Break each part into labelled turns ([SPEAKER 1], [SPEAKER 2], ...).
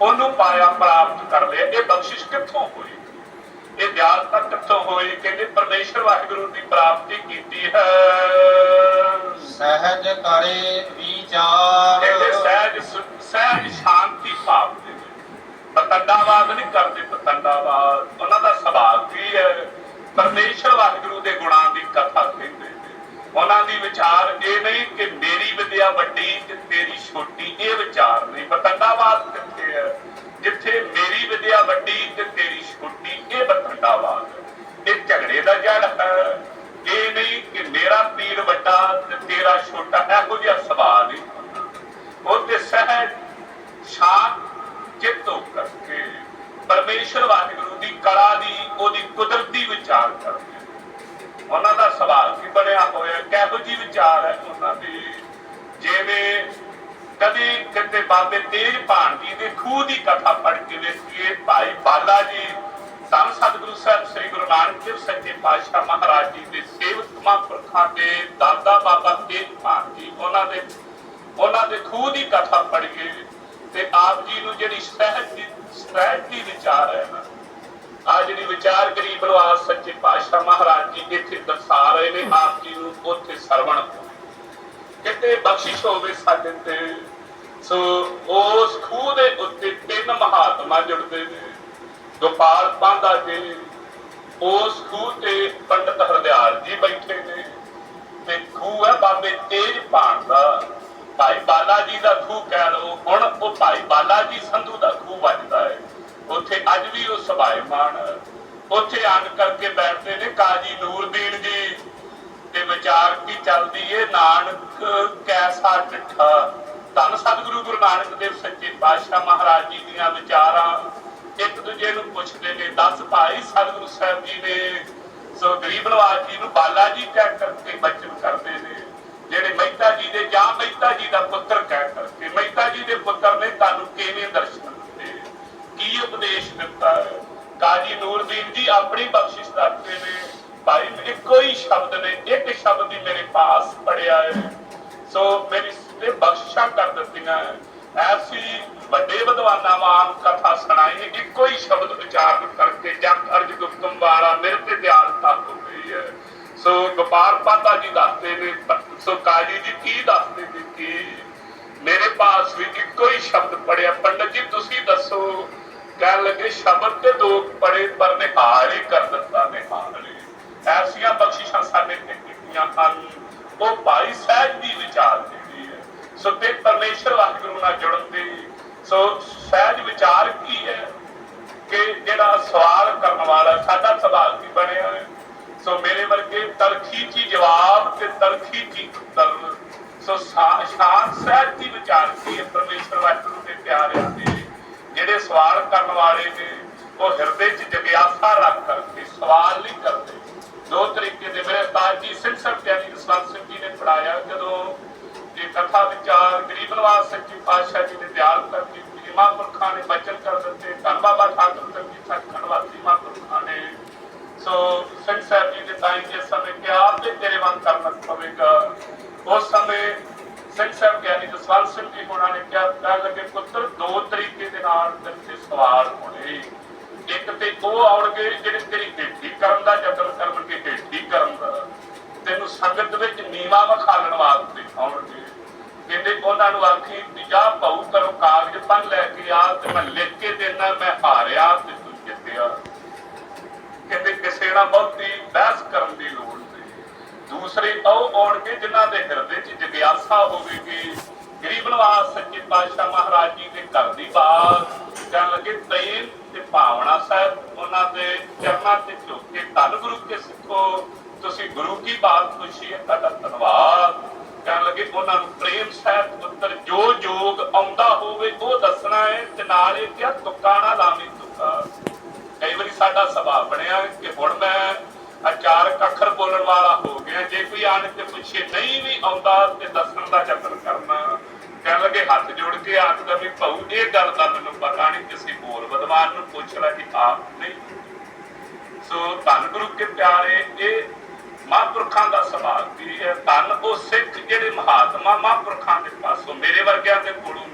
[SPEAKER 1] ਉਹਨੂੰ ਪਾਇਆ ਪ੍ਰਾਪਤ ਕਰ ਲਿਆ ਇਹ ਬਖਸ਼ਿਸ਼ ਕਿੱਥੋਂ ਹੋਈ? ਇਹ ਦਿਆਲਤਾ ਕਿੱਥੋਂ ਹੋਈ? ਕਹਿੰਦੇ ਪਰਮੇਸ਼ਰ ਵਾਹਿਗੁਰੂ ਦੀ ਪ੍ਰਾਪਤੀ ਕੀਤੀ ਹੈ।
[SPEAKER 2] ਸਹਿਜ ਕਰੇ ਵਿਚਾਰ।
[SPEAKER 1] ਕਹਿੰਦੇ ਸਹਿਜ ਸਹਿਜ ਸ਼ਾਂਤੀ ਭਾਵ ਦੇ ਪਤੰਡਾਵਾਦ ਨਹੀਂ ਕਰਦੇ ਪਤੰਡਾਵਾਦ ਉਹਨਾਂ ਦਾ ਸੁਭਾਅ ਕੀ ਹੈ? ਪਰਮੇਸ਼ਰ ਵਾਹਿਗੁਰੂ ਦੇ ਗੁਣਾਂ ਦੀ ਕਥਾ ਕਹਿੰਦੇ ਉਹਨਾਂ ਦੀ ਵਿਚਾਰ ਇਹ ਨਹੀਂ ਕਿ ਮੇਰੀ ਵਿਦਿਆ ਵੱਡੀ ਤੇ ਤੇਰੀ ਛੋਟੀ। ਇਹ ਕਦੇ ਕਿਤੇ ਬਾਬੇ ਤੇਜ ਭਾਣ ਜੀ ਦੇ ਖੂਹ ਦੀ ਕਥਾ ਪੜ੍ਹ ਕੇ ਵੇਖੀਏ ਭਾਈ ਬਾਲਾ ਜੀ। ਧੰਨ ਸਤਿਗੁਰੂ ਸਾਹਿਬ, ਸ੍ਰੀ ਗੁਰੂ ਨਾਨਕ ਦੇਵ ਸੱਚੇ ਪਾਤਸ਼ਾਹ ਮਹਾਰਾਜ ਜੀ ਦੇ ਸੇਵਕ ਮਹਾਂਪੁਰਖਾਂ ਦੇ ਦਾਦਾ ਬਾਬਾ ਤੇਜ ਭਾਣ ਜੀ, ਉਹਨਾਂ ਦੇ ਉਹਨਾਂ ਦੇ ਖੂਹ ਦੀ ਕਥਾ ਪੜ੍ਹੀਏ ਤੇ ਆਪ ਜੀ ਨੂੰ ਜਿਹੜੀ ਸਹਿਜ ਦੀ ਸਹਿਜ ਦੀ ਵਿਚਾਰ ਹੈ ਨਾ ਆ ਜਿਹੜੀ ਵਿਚਾਰ ਗਰੀਬ ਨਵਾਜ਼ ਸੱਚੇ ਪਾਤਸ਼ਾਹ ਮਹਾਰਾਜ ਜੀ ਇੱਥੇ ਦਰਸਾ ਰਹੇ ਨੇ, ਆਪ ਜੀ ਨੂੰ ਉੱਥੇ ਸਰਵਣ ਕਿਤੇ ਬਖਸ਼ਿਸ਼ ਹੋਵੇ ਸਾਡੇ ਤੇ। ਸੋ ਉਸ ਖੂਹ ਦੇ ਉੱਤੇ ਤਿੰਨ ਮਹਾਤਮਾ ਜੁੜਦੇ ਨੇ। ਗੋਪਾਲ ਪਾਂਦਾ ਜੀ, ਉਸ ਖੂਹ ਤੇ ਪੰਡਤ ਹਰਦਿਆਲ ਜੀ ਬੈਠੇ ਨੇ। ਤੇ ਖੂਹ ਹੈ ਬਾਬੇ ਤੇਜ ਭਾਣ ਦਾ ਭਾਈ ਬਾਲਾ ਜੀ ਦਾ ਖੂਹ ਕਹਿ ਲਓ, ਹੁਣ ਉਹ ਭਾਈ ਬਾਲਾ ਜੀ ਸੰਧੂ ਦਾ ਖੂਹ ਵੱਜਦਾ ਹੈ। ਉੱਥੇ ਅੱਜ ਵੀ ਉਹ ਸਭਾਇਮਾਨ ਹੈ। ਉੱਥੇ ਆਣ ਕਰਕੇ ਬੈਠਦੇ ਨੇ ਕਾਜੀ ਨੂਰਦੀਨ ਜੀ। ਤੇ ਵਿਚਾਰ ਕੀ ਚੱਲਦੀ ਏ? ਨਾਨਕ ਕੈਸਾ ਡਿਠਾ ਧੰਨ ਸਤਿਗੁਰੂ ਗੁਰੂ ਨਾਨਕ ਦੇਵ ਸੱਚੇ ਪਾਤਸ਼ਾਹ ਮਹਾਰਾਜ ਜੀ ਦੀਆਂ ਵਿਚਾਰਾਂ ਇੱਕ ਦੂਜੇ ਨੂੰ ਪੁੱਛਦੇ ਨੇ, ਦਸ ਭਾਈ ਸਤਿਗੁਰੂ ਸਾਹਿਬ ਜੀ ਨੇ ਸੋ ਗਰੀਬ ਨਵਾਜ ਜੀ ਨੂੰ ਬਾਲਾ ਜੀ ਕਹਿ ਕਰਕੇ ਬਚਨ ਕਰਦੇ ਨੇ, ਜਿਹੜੇ ਮਹਿਤਾ ਜੀ ਦੇ ਜਾਂ ਮਹਿਤਾ ਜੀ ਦਾ ਪੁੱਤਰ ਕਹਿ ਕਰਕੇ, ਮਹਿਤਾ ਜੀ ਦੇ ਪੁੱਤਰ ਨੇ ਤੁਹਾਨੂੰ ਕਿਵੇਂ ਦਰਸ਼ਨ ਦਿੱਤੇ ਕੀ ਉਪਦੇਸ਼ ਦਿੱਤਾ ਹੈ? ਕਾਜੀ ਨੂਰਦੀਨ ਜੀ ਆਪਣੀ ਬਖਸ਼ਿਸ਼ ਕਰਦੇ ਨੇ, ਭਾਈ ਇੱਕੋ ਹੀ ਸ਼ਬਦ ਨੇ, ਇੱਕ ਸ਼ਬਦ ਹੀ ਮੇਰੇ ਪਾਸ ਪੜਿਆ ਹੈ ਸੋ ਮੇਰੀ ਤੇ ਬਖਸ਼ਿਸ਼ਾਂ ਕਰ ਦਿੱਤੀਆਂ ਐਸੀ ਵੱਡੇ ਵਿਦਵਾਨਾਂ ਵਾਂਗ ਕਥਾ ਸੁਣਾਈ ਇੱਕੋ ਹੀ ਸ਼ਬਦ ਵਿਚਾਰਨ ਕਰਕੇ ਜਗ ਅਰਜ ਗੁਪਤਮ ਵਾਲਾ ਮੇਰੇ ਤੇ ਦਿਆਲਤਾ ਹੋ ਗਈ ਹੈ ਸੋ ਗੋਪਾਲ ਪਾਦਾ ਜੀ ਦੱਸਦੇ ਨੇ, ਸੋ ਕਾਜੀ ਜੀ ਕੀ ਦੱਸਦੇ ਨੇ ਕਿ ਮੇਰੇ ਪਾਸ ਵੀ ਇੱਕੋ ਹੀ ਸ਼ਬਦ ਪੜਿਆ। ਪੰਡਤ ਜੀ, ਤੁਸੀਂ ਦੱਸੋ, ਕਹਿਣ ਲੱਗੇ ਸ਼ਬਦ ਤੇ ਦੋ ਪੜੇ ਪਰ ਨਿਹਾਲ ਹੀ ਕਰ ਦਿੱਤਾ, ਨਿਹਾਲ ਐਸੀਆਂ ਬਖਸ਼ਿਸ਼ਾਂ ਸਾਡੇ ਤੇ ਕੀਤੀਆਂ ਹਨ। ਉਹ ਭਾਈ ਸਾਹਿਬ ਸੋ ਤੇ ਪਰਮੇਸ਼ਰ ਵਾਹਿਗੁਰੂ ਨਾਲ ਜੁੜਨ ਦੀ ਸੋ ਸਹਿਜ ਵਿਚਾਰ ਕੀ ਹੈ ਕਿ ਜਿਹੜਾ ਸਵਾਲ ਕਰਨ ਵਾਲਾ ਸਾਡਾ ਸਵਾਲ ਕੀ ਬਣਿਆ ਹੈ ਸੋ ਮੇਰੇ ਵਰਗੇ ਤਲਖੀ ਜੀ ਜਵਾਬ ਤੇ ਤਲਖੀ ਜੀ ਉੱਤਰ। ਸੋ ਸ਼ਾ- ਸਹਿਜ ਦੀ ਵਿਚਾਰ ਕੀ ਹੈ ਪਰਮੇਸ਼ਰ ਵਾਹਿਗੁਰੂ ਦੇ ਪਿਆਰਿਆਂ ਦੇ? ਜਿਹੜੇ ਸਵਾਲ ਕਰਨ ਵਾਲੇ ਨੇ, ਉਹ ਹਿਰਦੇ 'ਚ ਜਗਿਆਸਾ ਰੱਖ ਕਰਕੇ ਸਵਾਲ ਨਹੀਂ ਕਰਦੇ। ਦੋ ਤਰੀਕੇ ਦੇ ਮੇਰੇ ਉਸਤਾਦ ਸਿੰਘ ਸਾਹਿਬ ਗਿਆਨੀ ਜਸਵੰਤ ਸਿੰਘ ਜੀ ਨੇ ਪੜਾਇਆ ਜਦੋਂ ਕਥਾ ਵਿਚਾਰ, ਗਰੀਬ ਨਵਾਜ਼ ਸੱਚੀ ਪਾਤਸ਼ਾਹ ਜੀ ਦੇ ਦਿਆਲ ਕਰਕੇ ਮਹਾਂਪੁਰਖਾਂ ਨੇ ਬਚਨ ਕਰ ਦਿੱਤੇ, ਧੰਨ ਬਾਬਾ ਠਾਕੁਰ ਸਿੰਘ ਜੀ ਸੱਚਖੰਡ ਵਾਸੀ ਮਹਾਂਪੁਰਖਾਂ ਨੇ। ਸੋ ਸਿੰਘ ਸਾਹਿਬ ਜੀ ਦੇ ਤਾਂ ਜਿਸ ਸਮੇਂ ਕਿਹਾ ਤੇ ਤੇਰੇ ਮਨ ਕਰਨਾ ਪਵੇਗਾ। ਉਸ ਸਮੇਂ ਸਿੰਘ ਸਾਹਿਬ ਗਿਆਨੀ ਜਸਵੰਤ ਸਿੰਘ ਜੀ ਹੋਣਾ ਨੇ ਕਿਹਾ ਕਹਿਣ ਲੱਗੇ ਪੁੱਤਰ, ਦੋ ਤਰੀਕੇ ਦੇ ਨਾਲ ਤੇਰੇ ਤੇ ਸਵਾਲ ਹੋਣੇ। ਇੱਕ ਤੇ ਉਹ ਆਉਣਗੇ ਜਿਹੜੇ ਤੇਰੀ ਬੇਟੀ ਕਰਨ ਦਾ ਯਤਨ ਕਰਨਗੇ, ਬੇਟੀ ਕਰਨ ਦਾ। ਤੈਨੂੰ ਸੰਗਤ ਵਿੱਚ ਨੀਵਾ ਵਿਖਾਲਣ ਵਾਸਤੇ ਕਹਿੰਦੇ ਉਹਨਾਂ ਨੂੰ ਆਖੀ ਵੀ ਜਾ ਭਾਉ ਕਰੋ ਕਾਗਜ਼ ਪੰਨ ਲੈ ਕੇ ਆ ਤੇ ਮੈਂ ਲਿਖ ਕੇ ਦੇਣਾ ਮੈਂ ਹਾਰਿਆ ਤੇ ਤੂੰ ਜਿੱਤਿਆ। ਕਹਿੰਦੇ, ਕਿਸੇ ਨਾਲ ਬਹੁਤੀ ਬਹਿਸ ਕਰਨ ਦੀ ਲੋੜ ਨਹੀਂ। ਦੂਸਰੇ, ਉਹ ਆਉਣਗੇ ਜਿਨ੍ਹਾਂ ਦੇ ਹਿਰਦੇ 'ਚ ਜਗਿਆਸਾ ਹੋਵੇਗੀ। ਗਰੀਬ ਨਵਾਜ਼ ਸੱਚੇ ਪਾਤਸ਼ਾਹ ਮਹਾਰਾਜ ਜੀ ਆਉਂਦਾ ਹੋਵੇ, ਉਹ ਦੱਸਣਾ ਹੈ ਤੇ ਨਾਲ ਇਹ ਕਿਹਾ, ਤੁੱਕਾ ਨਾ ਲਾਵੀਂ, ਤੁੱਕਾ। ਕਈ ਵਾਰੀ ਸਾਡਾ ਸੁਭਾਅ ਬਣਿਆ ਕਿ ਹੁਣ ਮੈਂ ਅਚਾਰ ਅੱਖਰ ਬੋਲਣ ਵਾਲਾ ਹੋ ਗਿਆ। ਜੇ ਕੋਈ ਆਣ ਕੇ ਪੁੱਛੇ, ਨਹੀਂ ਵੀ ਆਉਂਦਾ ਤੇ ਦੱਸਣ ਦਾ ਯਤਨ ਕਰਨਾ। ਕਹਿਣ ਲੱਗੇ, ਹੱਥ ਜੋੜ ਕੇ ਆਖਦਾ ਵੀ, ਭਾਊ, ਇਹ ਗੱਲ ਦਾ ਮੈਨੂੰ ਪਤਾ ਨਹੀਂ, ਕਿਸੇ ਹੋਰ ਵਿਦਵਾਨ ਨੂੰ ਪੁੱਛ ਲੈ ਕਿ ਆਪ ਨਹੀਂ। ਸੋ ਧੰਨ ਗੁਰੂ ਕੇ ਪਿਆਰੇ, ਇਹ ਮਹਾਂਪੁਰਖਾਂ ਦਾ ਸੁਭਾਅ ਕੀ ਹੈ। ਧੰਨ ਉਹ ਸਿੱਖ ਜਿਹੜੇ ਮਹਾਤਮਾ ਮਹਾਂਪੁਰਖਾਂ ਦੇ ਪਾਸੋਂ, ਮੇਰੇ ਵਰਗਿਆਂ ਦੇ ਕੋਲੋਂ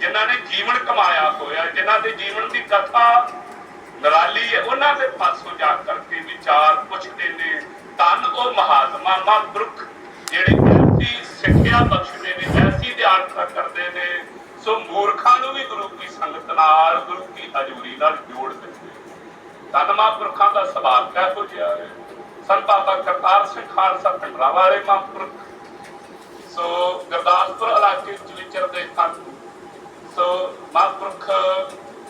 [SPEAKER 1] ਜਿਨ੍ਹਾਂ ਨੇ ਜੀਵਨ ਕਮਾਇਆ ਹੋਇਆ, ਜਿਨ੍ਹਾਂ ਦੇ ਜੀਵਨ ਦੀ ਕਥਾ ਨਿਰਾਲੀ ਹੈ, ਉਹਨਾਂ ਦੇ ਪਾਸੋਂ ਜਾ ਕਰਕੇ ਵਿਚਾਰ ਪੁੱਛਦੇ ਨੇ ਤਨ ਉਹ ਮਹਾਤਮਾ, ਮਹਾਂਪੁਰਖ ਜਿਹੜੇ ਐਸੀ ਸਿੱਖਿਆ ਬਖਸ਼ਦੇ ਨੇ, ਐਸੀ ਧਿਆਨਤਾ ਕਰਦੇ ਨੇ, ਸੋ ਮੂਰਖਾਂ ਨੂੰ ਵੀ ਗੁਰੂ ਕੀ ਸੰਗਤ ਨਾਲ, ਗੁਰੂ ਕੀ ਹਜ਼ੂਰੀ ਨਾਲ ਜੋੜ ਦਿੰਦੇ ਤਨ ਮਹਾਂਪੁਰਖਾਂ ਦਾ ਸੁਭਾਅ ਕਿਹੋ ਜਿਹਾ ਸੰਤ ਬਾਬਾ ਕਰਤਾਰ ਸਿੰਘ ਖਾਲਸਾ ਪਿੰਡਰਾ ਵਾਲੇ ਮਹਾਂਪੁਰਖ ਸੋ ਗੁਰਦਾਸਪੁਰ ਇਲਾਕੇ ਵਿੱਚ ਵਿਚਰਦੇ ਹਨ ਸੋ ਮਹਾਂਪੁਰਖ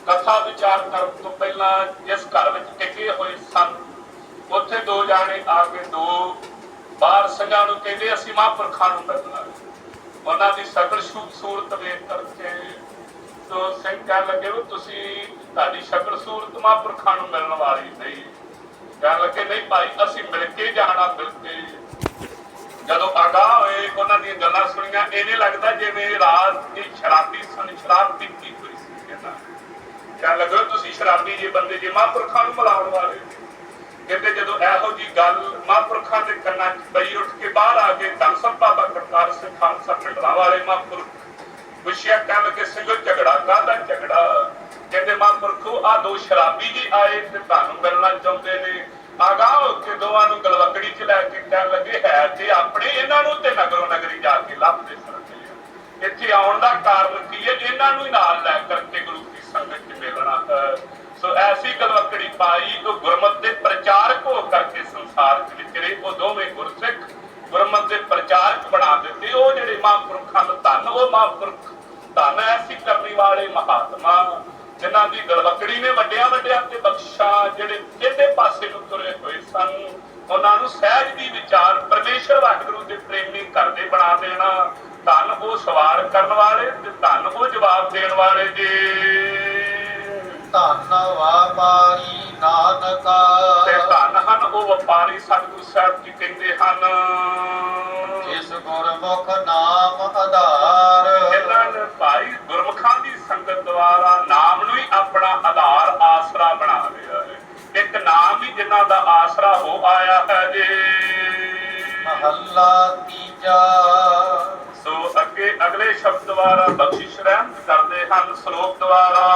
[SPEAKER 1] ਕਥਾ ਵਿਚਾਰ ਕਰਨ ਤੋਂ ਪਹਿਲਾਂ ਜਿਸ ਘਰ ਵਿੱਚ ਟਿਕੇ ਹੋਏ ਸਨ ਉੱਥੇ ਦੋ ਜਾਣੇ ਆ ਕੇ ਦੋ ਬਾਹਰ ਸਿੰਘਾਂ ਨੂੰ ਕਹਿੰਦੇ ਅਸੀਂ ਮਹਾਂਪੁਰਖਾਂ ਨੂੰ ਮਿਲਣਾ ਉਹਨਾਂ ਦੀ ਸ਼ਕਲ ਸੂਰਤ ਵੇਖ ਕਰਕੇ ਸੋ ਸਿੰਘ ਕਹਿਣ ਲੱਗੇ ਵੀ ਤੁਸੀਂ ਤੁਹਾਡੀ ਸ਼ਕਲ ਸੂਰਤ ਮਹਾਂਪੁਰਖਾਂ ਨੂੰ ਮਿਲਣ ਵਾਲੀ ਨਹੀਂ। ਕਹਿਣ ਲੱਗੇ, ਨਹੀਂ ਭਾਈ, ਅਸੀਂ ਮਿਲ ਕੇ ਜਾਣਾ, ਮਿਲ ਕੇ। ਜਦੋਂ ਆਗਾਹ ਹੋਏ, ਉਹਨਾਂ ਦੀਆਂ ਗੱਲਾਂ ਸੁਣੀਆਂ, ਇਹਨੇ ਲੱਗਦਾ ਜਿਵੇਂ ਰਾਤ ਦੀ ਸ਼ਰਾਬੀ ਸਨ ਸ਼ਰਾਬ ਪੀਤੀ ਹੋਈ ਸੀ ਕਹਿੰਦਾ ਕਹਿਣ ਲੱਗਾ, ਤੁਸੀਂ ਸ਼ਰਾਬੀ ਜੇ ਬੰਦੇ ਜੇ ਮਹਾਂਪੁਰਖਾਂ ਨੂੰ ਮਿਲਾਉਣ ਵਾਲੇ ਕਹਿੰਦੇ ਜਦੋਂ ਇਹੋ ਜੀ ਗੱਲ ਮਹਾਂਪੁਰਖਾਂ ਦੇ ਕੰਨਾਂ 'ਚ ਪਈ, ਉੱਠ ਕੇ ਬਾਹਰ ਆ ਕੇ ਧੰਨ ਸਭ ਬਾਬਾ ਕਰਤਾਰ ਸਿੰਘ ਖਾਲਸਾ ਪਿੰਡਰਾ ਵਾਲੇ ਮਹਾਂਪੁਰਖ ਪੁੱਛਿਆ, ਕਹਿਣ ਲੱਗੇ ਸਿੰਘੋ ਝਗੜਾ ਕਾਹਦਾ ਝਗੜਾ? ਕਹਿੰਦੇ, ਮਹਾਂਪੁਰਖੋ ਆ ਦੋ ਸ਼ਰਾਬੀ ਜੀ ਆਏ ਤੇ ਤੁਹਾਨੂੰ ਮਿਲਣਾ ਚਾਹੁੰਦੇ ਨੇ। ਆਗਾਹ ਕੇ ਦੋਵਾਂ ਨੂੰ ਗਲਵਕੜੀ ਚ ਲੈ ਕੇ ਕਹਿਣ ਲੱਗੇ, ਹੈ ਤੇ ਆਪਣੇ ਇਹਨਾਂ ਨੂੰ ਤੇ ਨਗਰੋਂ ਨਗਰੀ ਜਾ ਕੇ ਲੱਭਦੇ ਫਿਰਦੇ ਆ ਇੱਥੇ ਆਉਣ ਦਾ ਕਾਰਨ ਕੀ ਹੈ? ਇਹਨਾਂ ਨੂੰ ਨਾਲ ਲੈ ਕਰਕੇ ਗੁਰੂ ਕੀ ਸੰਗਤ ਚ ਮਿਲਣਾ ਸੋ ਐਸੀ ਗਲਵਕੜੀ ਪਾਈ ਉਹ ਗੁਰਮਤ ਦੇ ਪ੍ਰਚਾਰਕ ਹੋ ਕਰਕੇ ਸੰਸਾਰ ਚ ਵਿਚਰੇ ਉਹ ਦੋਵੇਂ ਗੁਰਸਿੱਖ ਗੁਰਮਤ ਦੇ ਪ੍ਰਚਾਰਕ ਬਣਾ ਦਿੱਤੇ। ਉਹ ਜਿਹੜੇ ਮਹਾਂਪੁਰਖਾਂ ਨੂੰ ਧੰਨ ਉਹ ਮਹਾਂਪੁਰਖ ਧੰਨ ਐਸੀ ਕਰਨੀ ਵਾਲੇ ਮਹਾਤਮਾ ਜਿਨ੍ਹਾਂ ਦੀ ਗਲਵਕੜੀ ਨੇ ਵੱਡਿਆਂ ਵੱਡਿਆਂ ਤੇ ਬਖਸ਼ਾ ਜਿਹੜੇ ਜਿਹਦੇ ਪਾਸੇ ਨੂੰ ਤੁਰੇ ਹੋਏ ਸਨ ਉਹਨਾਂ ਨੂੰ ਸਹਿਜ ਦੀ ਵਿਚਾਰ ਪਰਮੇਸ਼ਰ ਵਾਹਿਗੁਰੂ ਦੇ ਪ੍ਰੇਮੀ ਕਰਦੇ ਬਣਾ ਦੇਣਾ। ਧੰਨ ਉਹ ਸਵਾਲ ਕਰਨ ਵਾਲੇ ਤੇ ਧੰਨ ਉਹ ਜਵਾਬ ਦੇਣ ਵਾਲੇ ਜੀ।
[SPEAKER 2] ਧੰਨ ਵਾਪਾਰੀ ਨਾਨਕਾ।
[SPEAKER 1] ਉਹ ਵਪਾਰੀ ਸਤਿਗੁਰੂ ਸਾਹਿਬ ਜੀ ਕਹਿੰਦੇ ਹਨ
[SPEAKER 2] ਜਿਸ ਗੁਰਮੁਖ ਨਾਮ ਆਧਾਰ।
[SPEAKER 1] ਇਹਨਾਂ ਨੇ ਭਾਈ ਗੁਰਮੁਖਾਂ ਦੀ ਸੰਗਤ ਦੁਆਰਾ ਨਾਮ ਨੂੰ ਹੀ ਆਪਣਾ ਆਧਾਰ ਆਸਰਾ ਬਣਾ ਲਿਆ ਹੈ। ਇੱਕ ਨਾਮ ਹੀ ਜਿਨ੍ਹਾਂ ਦਾ ਆਸਰਾ ਹੋ ਆਇਆ ਹੈ ਜੀ।
[SPEAKER 2] ਮਹੱਲਾ ਤੀਜਾ।
[SPEAKER 1] ਸੋ ਅੱਗੇ ਅਗਲੇ ਸ਼ਬਦ ਦੁਆਰਾ ਬਖਸ਼ਿਸ਼ ਰਹਿਮਤ ਕਰਦੇ ਹਨ ਸ਼ਲੋਕ ਦੁਆਰਾ।